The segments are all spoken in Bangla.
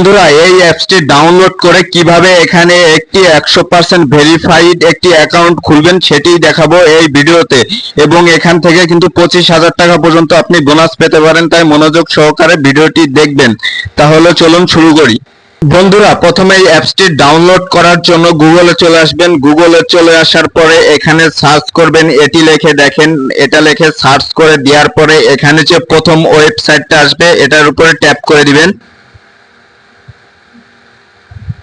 বন্ধুরা, এই অ্যাপসটি ডাউনলোড করে কীভাবে এখানে একটি একশো পার্সেন্ট ভেরিফাইড একটি অ্যাকাউন্ট খুলবেন সেটি দেখাবো এই ভিডিওতে। এবং এখান থেকে কিন্তু পঁচিশ হাজার টাকা পর্যন্ত আপনি বোনাস পেতে পারেন, তাই মনোযোগ সহকারে ভিডিওটি দেখবেন। তাহলে চলুন শুরু করি। বন্ধুরা, প্রথমে এই অ্যাপসটি ডাউনলোড করার জন্য গুগলে চলে আসবেন। গুগলে চলে আসার পরে এখানে সার্চ করবেন, এটি লিখে দেখেন। এটা লেখে সার্চ করে দেওয়ার পরে এখানে যে প্রথম ওয়েবসাইটটা আসবে, এটার উপরে ট্যাপ করে দিবেন।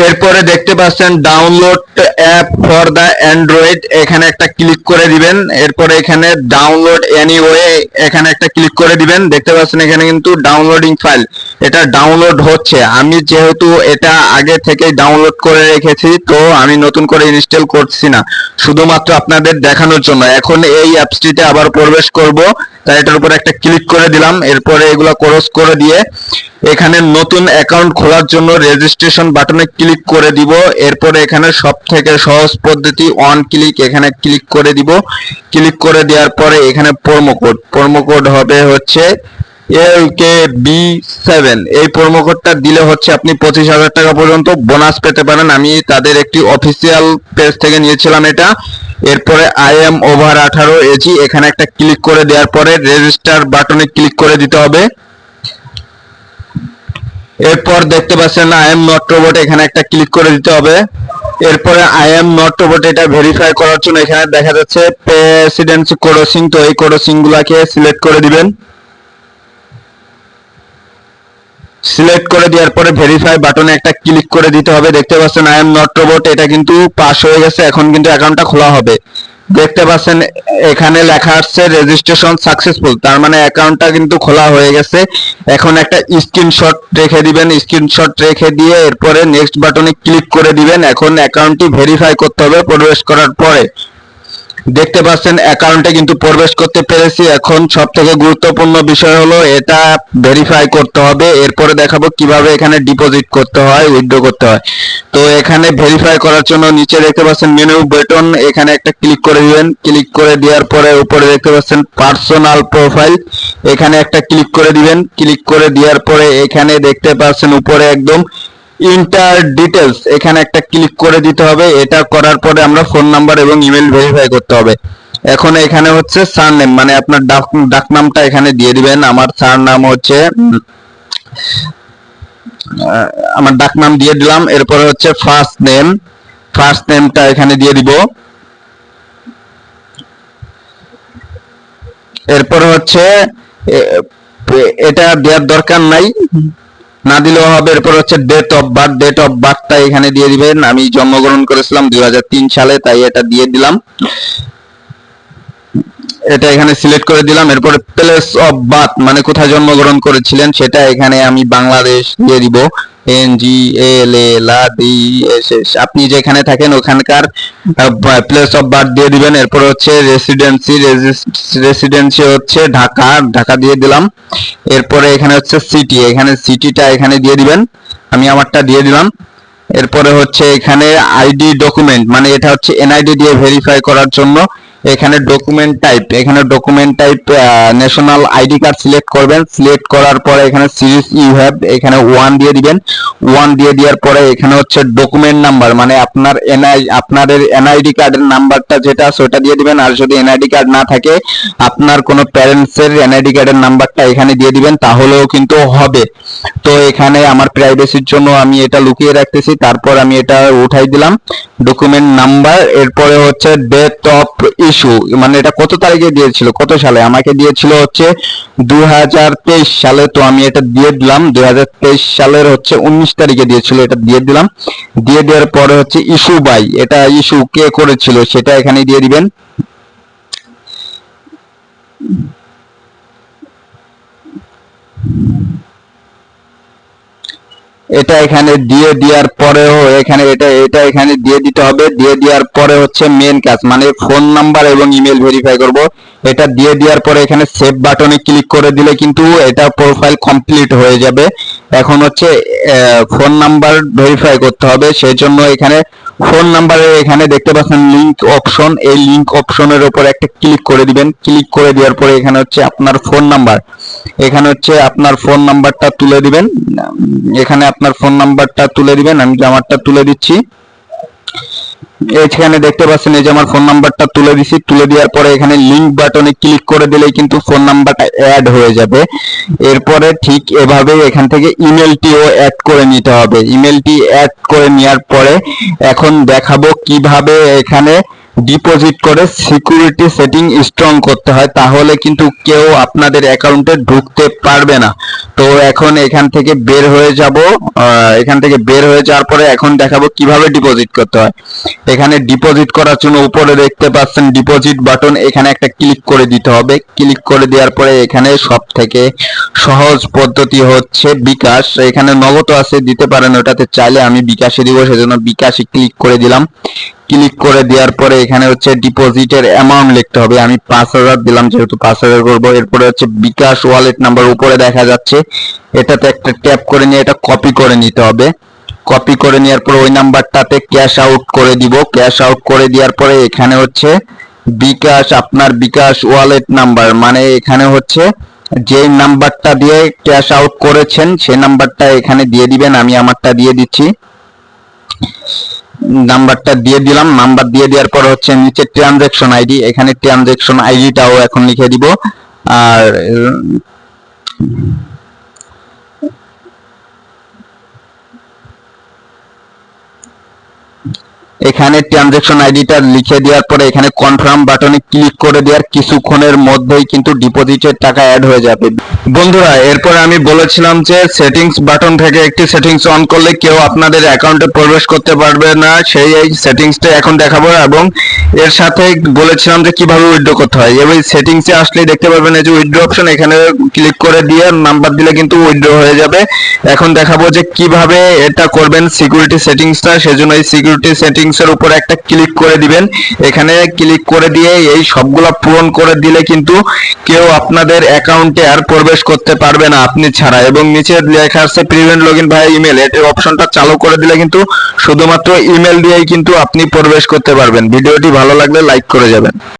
এরপরে দেখতে পাচ্ছেন download app for the Android এখানে একটা ক্লিক করে দিবেন। এরপরে এখানে ডাউনলোড এনিওয়ে এখানে একটা ক্লিক করে দিবেন। দেখতে পাচ্ছেন এখানে কিন্তু ডাউনলোডিং ফাইল এটা ডাউনলোড হচ্ছে। আমি যেহেতু এটা আগে থেকেই ডাউনলোড করে রেখেছি, তো আমি নতুন করে ইনস্টল করছি না। শুধুমাত্র আপনাদের দেখানোর জন্য। এখন এই অ্যাপসটিতে আবার প্রবেশ করব। তাই এটার উপর একটা ক্লিক করে দিলাম। এরপরে এগুলো ক্রস করে দিয়ে এখানে নতুন অ্যাকাউন্ট খোলার জন্য রেজিস্ট্রেশন বাটনে ক্লিক করে দিব। এরপরে এখানে সব থেকে সহজ পদ্ধতি অন ক্লিক এখানে ক্লিক করে দিব। ক্লিক করে দেওয়ার পরে এখানে প্রোমো কোড প্রোমো কোড হবে হচ্ছে এল কে বি সেভেন এই প্রোমো কোডটা দিলে হচ্ছে আপনি পঁচিশ হাজার টাকা পর্যন্ত বোনাস পেতে পারেন। আমি তাদের একটি অফিসিয়াল পেজ থেকে নিয়েছিলাম এটা। এরপরে আই এম ওভার আঠারো এজি এখানে একটা ক্লিক করে দেওয়ার পরে রেজিস্টার বাটনে ক্লিক করে দিতে হবে। এরপর দেখতে পাচ্ছেন আই এম নট রোবট এখানে একটা ক্লিক করে দিতে হবে। এরপরে আই এম নট রোবট এটা ভেরিফাই করার জন্য এখানে দেখা যাচ্ছে প্রেসিডেন্সি কোডসিং তো এই কোডসিং গুলাকে সিলেক্ট করে দিবেন। সিলেক্ট করে দেওয়ার পরে ভেরিফাই বাটনে একটা ক্লিক করে দিতে হবে। দেখতে পাচ্ছেন আই এম নট রোবট এটা কিন্তু পাস হয়ে গেছে, এখন কিন্তু অ্যাকাউন্টটা খোলা হবে। দেখতে পাচ্ছেন, এখানে লেখা আসছে রেজিস্ট্রেশন সাকসেসফুল তার মানে অ্যাকাউন্টটা কিন্তু খোলা হয়ে গেছে। এখন একটা স্ক্রিনশট রেখে দিবেন স্ক্রিনশট রেখে দিয়ে এরপরে নেক্সট বাটনে ক্লিক করে দিবেন। এখন অ্যাকাউন্টটি ভেরিফাই করতে হবে, প্রবেশ করার পরে। দেখতে পাচ্ছেন অ্যাকাউন্টে কিন্তু প্রবেশ করতে পেরেছি। এখন সব থেকে গুরুত্বপূর্ণ বিষয় হলো, এটা ভেরিফাই করতে হবে। এরপরে দেখাবো কীভাবে এখানে ডিপোজিট করতে হয় উইথড্র করতে হয়। তো এখানে ভেরিফাই করার জন্য নিচে দেখতে পাচ্ছেন মেনু বাটন এখানে একটা ক্লিক করে দিবেন। ক্লিক করে দেওয়ার পরে উপরে দেখতে পাচ্ছেন পার্সোনাল প্রোফাইল এখানে একটা ক্লিক করে দিবেন। ক্লিক করে দেওয়ার পরে এখানে দেখতে পাচ্ছেন উপরে একদম ইন্টার ডিটেলস এখানে একটা ক্লিক করে দিতে হবে। এটা করার পরে আমরা ফোন নাম্বার এবং ইমেল ভেরিফাই করতে হবে। এখন এখানে হচ্ছে সার নেম মানে আপনার ডাক ডাক নামটা এখানে দিয়ে দিবেন। আমার সার নাম হচ্ছে আমার ডাক নাম দিয়ে দিলাম। এরপরে হচ্ছে ফার্স্ট নেম ফার্স্ট নেমটা এখানে দিয়ে দিব। এরপর হচ্ছে এটা দেওয়ার দরকার নাই। না দিলেও হবে। এরপর হচ্ছে date of birth date of বার্থটা এখানে দিয়ে দিবেন। আমি জন্মগ্রহণ করেছিলাম দুই হাজার তিন সালে, তাই এটা দিয়ে দিলাম। এটা এখানে সিলেক্ট করে দিলাম। এরপরে প্লেস অফ বার্থ মানে কোথায় জন্মগ্রহণ করেছিলেন সেটা এখানে আমি বাংলাদেশ দিয়ে দিব। এন জি এল এ লা ডি এস এস আপনি যেখানে থাকেন ওখানকার প্লেস অফ বার্থ দিয়ে দিবেন। এরপর হচ্ছে রেসিডেন্সি রেসিডেন্সি হচ্ছে ঢাকা। ঢাকা দিয়ে দিলাম। এরপরে এখানে হচ্ছে সিটি এখানে সিটিটা এখানে দিয়ে দিবেন। আমি আমারটা দিয়ে দিলাম। এরপরে হচ্ছে এখানে আইডি ডকুমেন্ট মানে এটা হচ্ছে এনআইডি দিয়ে ভেরিফাই করার জন্য। এখানে ডকুমেন্ট টাইপ এখানে document type national ID card select করবেন। সিলেক্ট করার পরে এখানে সিরিজ ইউ হ্যাভ এখানে ওয়ান দিয়ে দিবেন। ওয়ান দিয়ে দেওয়ার পরে এখানে হচ্ছে ডকুমেন্ট নাম্বার মানে আপনার এনআই আপনাদের এনআইডি কার্ডের নাম্বারটা যেটা আছে ওটা দিয়ে দিবেন। আর যদি এনআইডি কার্ড না থাকে, আপনার কোনো প্যারেন্টস এর এনআইডি কার্ডের নাম্বারটা এখানে দিয়ে দিবেন, তাহলেও কিন্তু হবে। তো এখানে আমার প্রাইভেসির জন্য আমি এটা লুকিয়ে রাখতেছি, তারপর আমি এটা উঠাই দিলাম। ডকুমেন্ট নাম্বার এরপরে হচ্ছে ডেট অফ ইস্যু মানে এটা কত তারিখে দিয়েছিল? কত সালে? আমাকে দিয়েছিল হচ্ছে দুই হাজার তেইশ সালে, তো আমি এটা দিয়ে দিলাম। দু হাজার তেইশ সালের হচ্ছে উনিশ তারিখে দিয়েছিল, এটা দিয়ে দিলাম। দিয়ে দেওয়ার পরে হচ্ছে ইস্যু বাই, এটা ইস্যু কে করেছিল? সেটা এখানে দিয়ে দিবেন। এটা এখানে দিয়ে দেওয়ার পরেও এখানে এটা এটা এখানে দিয়ে দিতে হবে। দিয়ে দেওয়ার পরে হচ্ছে মেন কাজ মানে ফোন নাম্বার এবং ইমেল ভেরিফাই করব। এটা দিয়ে দেওয়ার পরে এখানে সেভ বাটনে ক্লিক করে দিলে কিন্তু এটা প্রোফাইল কমপ্লিট হয়ে যাবে। এখন হচ্ছে ফোন নাম্বার ভেরিফাই করতে হবে। সেই জন্য এখানে ফোন নাম্বারে এখানে দেখতে পাচ্ছেন লিংক অপশন এই লিংক অপশনের উপর একটা ক্লিক করে দিবেন। ক্লিক করে দেওয়ার পরে এখানে হচ্ছে আপনার ফোন নাম্বার এখানে হচ্ছে আপনার ফোন নাম্বারটা তুলে দিবেন। এখানে আপনার ফোন নাম্বারটা তুলে দিবেন। আমি আমারটা তুলে দিচ্ছি। এখানে দেখতে পাচ্ছেন এই যে আমার ফোন নাম্বারটা তুলে দিছি। তুলে দেওয়ার পরে এখানে লিংক বাটনে ক্লিক করে দিলেই কিন্তু ফোন নাম্বারটা অ্যাড হয়ে যাবে। এরপরে ঠিক এভাবে এখান থেকে ইমেলটিও অ্যাড করে নিতে হবে। ইমেলটি অ্যাড করে নেওয়ার পরে এখন দেখাবো কীভাবে এখানে ডিপোজিট করে সিকিউরিটি সেটিং স্ট্রং করতে হয়। তাহলে কিন্তু কেউ আপনাদের অ্যাকাউন্টে ঢুকতে পারবে না। তো এখন এখান থেকে বের হয়ে যাব এখান থেকে বের হয়ে যাওয়ার পরে এখন দেখাবো কীভাবে ডিপোজিট করতে হয়। এখানে ডিপোজিট করার জন্য উপরে দেখতে পাচ্ছেন ডিপোজিট বাটন এখানে একটা ক্লিক করে দিতে হবে। ক্লিক করে দেওয়ার পরে এখানে সব থেকে সহজ পদ্ধতি হচ্ছে বিকাশ। এখানে নগদ আছে, দিতে পারেন, ওটাতে চাইলে আমি বিকাশে দিব, সেজন্য বিকাশে ক্লিক করে দিলাম। ক্লিক করে দেওয়ার পরে এখানে হচ্ছে ডিপোজিটের অ্যামাউন্ট লিখতে হবে। আমি পাঁচ হাজার দিলাম, যেহেতু পাঁচ হাজার করব। এরপরে হচ্ছে বিকাশ ওয়ালেট নাম্বার উপরে দেখা যাচ্ছে। এটাতে একটা ট্যাপ করে নিয়ে এটা কপি করে নিতে হবে। কপি করে নেওয়ার পরে ওই নাম্বারটাতে ক্যাশ আউট করে দিব। ক্যাশ আউট করে দেওয়ার পরে এখানে হচ্ছে বিকাশ, আপনার বিকাশ ওয়ালেট নাম্বার মানে এখানে হচ্ছে যে নাম্বারটা দিয়ে ক্যাশ আউট করেছেন সেই নাম্বারটা এখানে দিয়ে দিবেন, আমি আমারটা দিয়ে দিচ্ছি। নাম্বারটা দিয়ে দিলাম, নাম্বার দিয়ে দেওয়ার পর হচ্ছে নিচে ট্রানজ্যাকশন আইডি এখানে ট্রানজ্যাকশন আইডিটাও এখন লিখে দিব। আর এখানে ট্রানজ্যাকশন আইডিটা লিখে দেওয়ার পরে এখানে কনফার্ম বাটনে ক্লিক করে দেওয়ার কিছুক্ষণের মধ্যেই কিন্তু ডিপোজিটের টাকা অ্যাড হয়ে যাবে। বন্ধুরা, এরপরে আমি বলেছিলাম যে সেটিংস বাটন থেকে একটি সেটিংস অন করলে কেউ আপনাদের অ্যাকাউন্টে প্রবেশ করতে পারবে না। সেই এই সেটিংসটা এখন দেখাবো এবং এর সাথে বলেছিলাম যে কীভাবে উইথড্র করতে হয়। এবার সেটিংসে আসলে দেখতে পারবেন যে উইথড্র অপশন এখানে ক্লিক করে দিয়ে নাম্বার দিলে কিন্তু উইথড্র হয়ে যাবে। এখন দেখাবো যে কীভাবে এটা করবেন সিকিউরিটি সেটিংসটা সেজন্য এই সিকিউরিটি সেটিংস এর উপরে একটা ক্লিক করে দিবেন। এখানে ক্লিক করে দিয়ে এই সবগুলা পূরণ করে দিলে কিন্তু কেউ আপনাদের অ্যাকাউন্টে আর প্রবেশ করতে পারবে না আপনি ছাড়া। এবং নিচে লেখা আছে প্রিভেন্ট লগইন ভাই ইমেল এটির অপশনটা চালু করে দিলে কিন্তু শুধুমাত্র ইমেল দিয়েই কিন্তু আপনি প্রবেশ করতে পারবেন। ভিডিওটি ভালো লাগলে লাইক করে যাবেন।